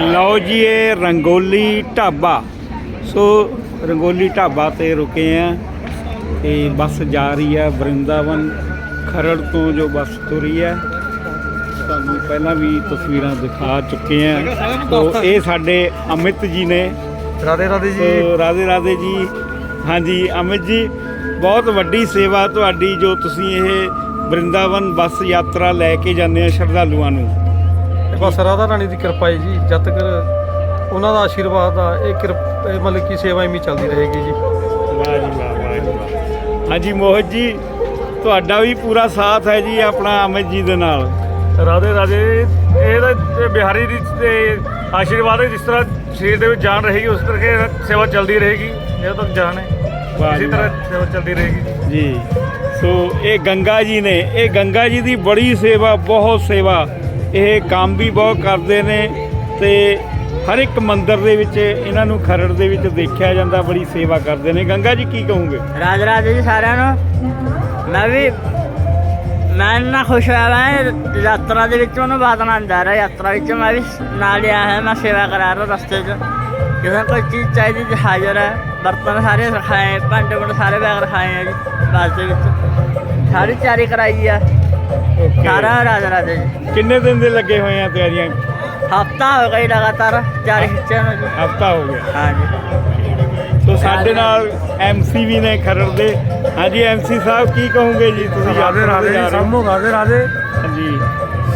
ਲਓ ਜੀ ਇਹ ਰੰਗੋਲੀ ਢਾਬਾ। ਸੋ ਰੰਗੋਲੀ ਢਾਬਾ ਤੇ ਰੁਕੇ ਆ ਤੇ ਬੱਸ ਜਾ ਰਹੀ ਹੈ ਬ੍ਰਿੰਦਾਵਨ ਖਰੜ ਤੋਂ ਜੋ ਬੱਸ ਤੁਰੀ ਹੈ ਤੁਹਾਨੂੰ ਪਹਿਲਾਂ ਵੀ ਤਸਵੀਰਾਂ ਦਿਖਾ ਚੁੱਕੇ ਆ। ਤੋ ਇਹ ਸਾਡੇ ਅਮਿਤ ਜੀ ਨੇ। ਰਾਧੇ ਰਾਧੇ ਜੀ। ਸੋ ਰਾਧੇ ਰਾਧੇ ਜੀ। ਹਾਂਜੀ ਅਮਿਤ ਜੀ ਬਹੁਤ ਵੱਡੀ ਸੇਵਾ ਤੁਹਾਡੀ ਜੋ ਤੁਸੀਂ ਇਹ ਬ੍ਰਿੰਦਾਵਨ ਬੱਸ ਯਾਤਰਾ ਲੈ ਕੇ ਜਾਂਦੇ ਆ ਸ਼ਰਧਾਲੂਆਂ ਨੂੰ। ਬਸ ਰਾਧਾ ਰਾਣੀ ਦੀ ਕਿਰਪਾ ਹੈ ਜੀ ਜਦ ਤੱਕ ਉਹਨਾਂ ਦਾ ਆਸ਼ੀਰਵਾਦ ਆ ਇਹ ਕਿਰਪ ਇਹ ਮਤਲਬ ਕਿ ਸੇਵਾ ਇਵੇਂ ਚੱਲਦੀ ਰਹੇਗੀ ਜੀ। ਵਾਹ ਜੀ ਵਾਹ ਵਾਹ ਜੀ ਵਾਹ। ਹਾਂਜੀ ਮੋਹਿਤ ਜੀ ਤੁਹਾਡਾ ਵੀ ਪੂਰਾ ਸਾਥ ਹੈ ਜੀ ਆਪਣਾ ਅਮਿਤ ਜੀ ਦੇ ਨਾਲ। ਰਾਧੇ ਰਾਧੇ ਇਹ ਤਾਂ ਇਹ ਬਿਹਾਰੀ ਦੀ ਤੇ ਆਸ਼ੀਰਵਾਦ ਜਿਸ ਤਰ੍ਹਾਂ ਸਰੀਰ ਦੇ ਵਿੱਚ ਜਾਨ ਰਹੇਗੀ ਉਸ ਤਰ੍ਹਾਂ ਸੇਵਾ ਚੱਲਦੀ ਰਹੇਗੀ ਜਦੋਂ ਤੱਕ ਜਾਨ ਹੈ। ਇਸੇ ਤਰ੍ਹਾਂ ਸੇਵਾ ਚੱਲਦੀ ਰਹੇਗੀ। ਜੀ। ਸੋ ਇਹ ਗੰਗਾ ਜੀ ਨੇ ਇਹ ਗੰਗਾ ਜੀ ਦੀ ਬੜੀ ਸੇਵਾ ਬਹੁਤ ਸੇਵਾ ਇਹ ਕੰਮ ਵੀ ਬਹੁਤ ਕਰਦੇ ਨੇ ਤੇ ਹਰ ਇੱਕ ਮੰਦਿਰ ਦੇ ਵਿੱਚ ਇਹਨਾਂ ਨੂੰ ਖਰੜ ਦੇ ਵਿੱਚ ਦੇਖਿਆ ਜਾਂਦਾ, ਬੜੀ ਸੇਵਾ ਕਰਦੇ ਨੇ। ਗੰਗਾ ਜੀ, ਕੀ ਕਹੋਗੇ? ਰਾਜ ਰਾਜੇ ਜੀ ਸਾਰਿਆਂ ਨੂੰ। ਮੈਂ ਵੀ, ਮੈਂ ਇੰਨਾ ਖੁਸ਼ ਹੋਇਆ ਮੈਂ ਯਾਤਰਾ ਦੇ ਵਿੱਚ ਉਹਨੂੰ ਬਾਤ ਆਨੰਦ ਆ ਰਿਹਾ। ਯਾਤਰਾ ਵਿੱਚ ਮੈਂ ਵੀ ਨਾਲ ਲਿਆ ਹੈ ਮੈਂ ਸੇਵਾ ਕਰਾ ਰਿਹਾ ਰਸਤੇ 'ਚ। ਕਿਸੇ ਨੂੰ ਕੋਈ ਚੀਜ਼ ਚਾਹੀਦੀ, ਜੀ ਹਾਜ਼ਰ ਹੈ। ਬਰਤਨ ਸਾਰੇ ਰਖਾਏ, ਭਾਂਡੇ ਭੁੰਡੇ ਸਾਰੇ ਬੈਗ ਰਖਾਏ ਆ ਜੀ ਬੱਸ ਦੇ ਵਿੱਚ। ਸਾਰੀ ਤਿਆਰੀ ਕਰਾਈ ਆ। ਸਾਰਾ ਰਾਜ ਰਾਜੇ ਜੀ। ਕਿੰਨੇ ਦਿਨ ਦੇ ਲੱਗੇ ਹੋਏ ਆ ਤਿਆਰੀਆਂ? ਹਫਤਾ ਹੋ ਗਿਆ ਜੀ ਲਗਾਤਾਰ ਤਿਆਰੀ ਖਿੱਚਣ ਨੂੰ ਜੀ। ਹਫਤਾ ਹੋ ਗਿਆ। ਹਾਂਜੀ ਸੋ ਸਾਡੇ ਨਾਲ ਐਮਸੀ ਵੀ ਨੇ ਖਰੜ ਦੇ। ਹਾਂਜੀ ਐਮਸੀ ਸਾਹਿਬ ਕੀ ਕਹੋਗੇ ਜੀ ਤੁਸੀਂ ਰਾਧੇ ਯਾਤਰਾ ਰਾਧੇ ਤੇ ਜਾ ਜੀ ਰਹੇ ਸਭ ਹੋ? ਨੂੰ ਰਾਧੇ ਰਾਧੇ। ਹਾਂਜੀ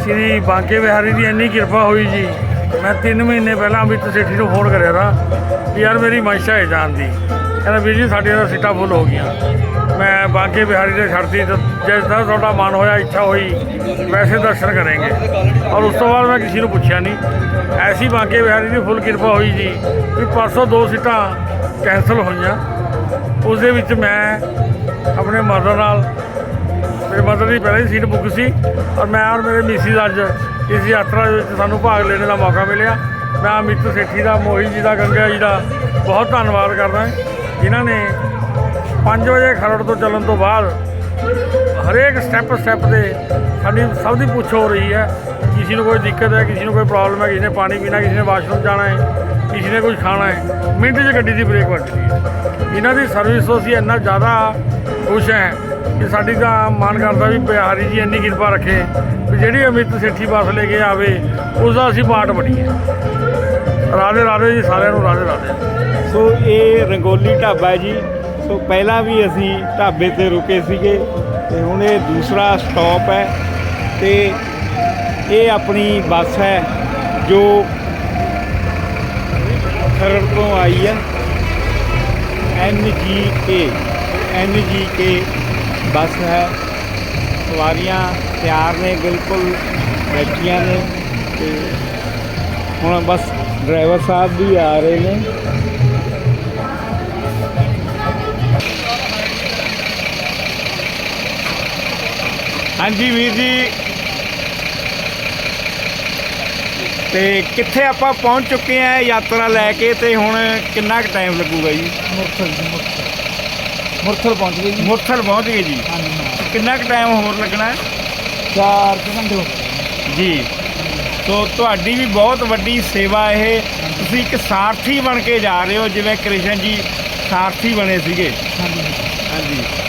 ਸ੍ਰੀ ਬਾਂਕੇ ਬਿਹਾਰੀ ਦੀ ਇੰਨੀ ਕਿਰਪਾ ਹੋਈ ਜੀ। ਮੈਂ 3 ਮਹੀਨੇ ਪਹਿਲਾਂ ਅਮਿਤ ਸੇਠੀ ਨੂੰ ਫੋਨ ਕਰਿਆ ਤਾ ਵੀ ਯਾਰ ਮੇਰੀ ਮਨਸ਼ਾ ਹੈ ਜਾਣ ਦੀ। ਕਹਿੰਦਾ ਵੀਰ ਜੀ ਸਾਡੀਆਂ ਤਾਂ ਸੀਟਾਂ ਫੁੱਲ ਹੋ ਗਈਆਂ। ਮੈਂ ਬਾਂਕੇ ਬਿਹਾਰੀ ਦੇ ਛੱਡਤੀ ਤਾਂ ਜਿਸ ਦਾ ਤੁਹਾਡਾ ਮਨ ਹੋਇਆ, ਇੱਛਾ ਹੋਈ, ਵੈਸੇ ਦਰਸ਼ਨ ਕਰਾਂਗੇ। ਔਰ ਉਸ ਤੋਂ ਬਾਅਦ ਮੈਂ ਕਿਸੇ ਨੂੰ ਪੁੱਛਿਆ ਨਹੀਂ। ਐਸੀ ਬਾਂਕੇ ਬਿਹਾਰੀ ਦੀ ਫੁੱਲ ਕਿਰਪਾ ਹੋਈ ਜੀ ਵੀ ਪਰਸੋਂ ਦੋ ਸੀਟਾਂ ਕੈਂਸਲ ਹੋਈਆਂ। ਉਸ ਦੇ ਵਿੱਚ ਮੈਂ ਆਪਣੇ ਮਦਰ ਨਾਲ, ਮੇਰੇ ਮਦਰ ਦੀ ਪਹਿਲਾਂ ਹੀ ਸੀਟ ਬੁੱਕ ਸੀ ਔਰ ਮੈਂ ਔਰ ਮੇਰੇ ਮਿਸਿਸ ਅੱਜ ਇਸ ਯਾਤਰਾ ਦੇ ਵਿੱਚ ਸਾਨੂੰ ਭਾਗ ਲੈਣ ਦਾ ਮੌਕਾ ਮਿਲਿਆ। ਮੈਂ ਅਮਿਤ ਸੇਠੀ ਦਾ ਮੋਹੀ ਜੀ ਦਾ ਗੰਗਾ ਜੀ ਦਾ ਬਹੁਤ ਧੰਨਵਾਦ ਕਰਦਾ। ਜਿਨ੍ਹਾਂ ਨੇ 5 ਵਜੇ ਖਰੜ ਤੋਂ ਚੱਲਣ ਤੋਂ ਬਾਅਦ ਹਰੇਕ ਸਟੈਪ ਸਟੈਪ ਤੇ ਸਾਡੀ ਸਭ ਦੀ ਪੁੱਛ ਹੋ ਰਹੀ ਹੈ, ਕਿਸੇ ਨੂੰ ਕੋਈ ਦਿੱਕਤ ਹੈ, ਕਿਸੇ ਨੂੰ ਕੋਈ ਪ੍ਰੋਬਲਮ ਹੈ, ਕਿਸੇ ਨੇ ਪਾਣੀ ਪੀਣਾ, ਕਿਸੇ ਨੇ ਵਾਸ਼ਰੂਮ ਜਾਣਾ ਹੈ, ਕਿਸੇ ਨੇ ਕੁਝ ਖਾਣਾ ਹੈ, ਮਿੰਟ 'ਚ ਗੱਡੀ ਦੀ ਬ੍ਰੇਕ ਵੱਜਦੀ ਹੈ। ਇਹਨਾਂ ਦੀ ਸਰਵਿਸ ਤੋਂ ਅਸੀਂ ਇੰਨਾ ਜ਼ਿਆਦਾ ਖੁਸ਼ ਹੈ ਕਿ ਸਾਡੀ ਤਾਂ ਮਨ ਕਰਦਾ ਵੀ ਬਿਹਾਰੀ ਜੀ ਇੰਨੀ ਕਿਰਪਾ ਰੱਖੇ ਵੀ ਜਿਹੜੀ ਅਮਿਤ ਸੇਠੀ ਬੱਸ ਲੈ ਕੇ ਆਵੇ ਉਸ ਦਾ ਅਸੀਂ ਪਾਰਟ ਬਣੀਏ ਰਾਧੇ ਰਾਧੇ ਜੀ ਸਾਰਿਆਂ ਨੂੰ ਰਾਧੇ ਰਾਧੇ ਸੋ ਇਹ ਰੰਗੋਲੀ ਢਾਬਾ ਹੈ ਜੀ। ਸੋ ਪਹਿਲਾਂ ਵੀ ਅਸੀਂ ਢਾਬੇ ਤੇ ਰੁਕੇ ਸੀਗੇ ਤੇ ਹੁਣ ਇਹ ਦੂਸਰਾ ਸਟਾਪ ਹੈ ਤੇ ਇਹ ਆਪਣੀ ਬੱਸ ਹੈ ਜੋ ਖਰੜ ਤੋਂ ਆਈ ਹੈ। ਐਨ ਜੀ ਕੇ, ਐਨ ਜੀ ਕੇ ਬੱਸ ਹੈ। ਸਵਾਰੀਆਂ ਤਿਆਰ ਨੇ, ਬਿਲਕੁਲ ਬੈਠੀਆਂ ਨੇ ਤੇ ਹੁਣ ਬਸ ਡਰਾਈਵਰ ਸਾਹਿਬ ਵੀ ਆ ਰਹੇ ਨੇ। ਹਾਂਜੀ ਵੀਰ ਜੀ। ਤੇ ਕਿੱਥੇ ਆਪਾਂ ਪਹੁੰਚ ਚੁੱਕੇ ਆ ਯਾਤਰਾ ਲੈ ਕੇ ਤੇ ਹੁਣ ਕਿੰਨਾ ਕੁ ਟਾਈਮ ਲੱਗੂਗਾ ਜੀ? ਮੁਰਥਲ ਜੀ ਮੁਰਥਲ। ਮੁਰਥਲ ਪਹੁੰਚ ਗਏ ਜੀ। ਮੁਰਥਲ ਪਹੁੰਚ ਗਏ ਜੀ। ਹਾਂਜੀ ਕਿੰਨਾ ਕੁ ਟਾਈਮ ਹੋਰ ਲੱਗਣਾ? ਹੈ ਚਾਰ ਕੁ ਘੰਟੇ ਹੋ ਗਏ। ਜੀ। ਸੋ ਤੁਹਾਡੀ ਵੀ ਬਹੁਤ ਵੱਡੀ ਸੇਵਾ ਇਹ। ਤੁਸੀਂ ਇੱਕ ਸਾਰਥੀ ਬਣ ਕੇ ਜਾ ਰਹੇ ਹੋ ਜਿਵੇਂ ਕ੍ਰਿਸ਼ਨ ਜੀ ਸਾਰਥੀ ਬਣੇ ਸੀਗੇ। ਹਾਂਜੀ। ਹਾਂਜੀ।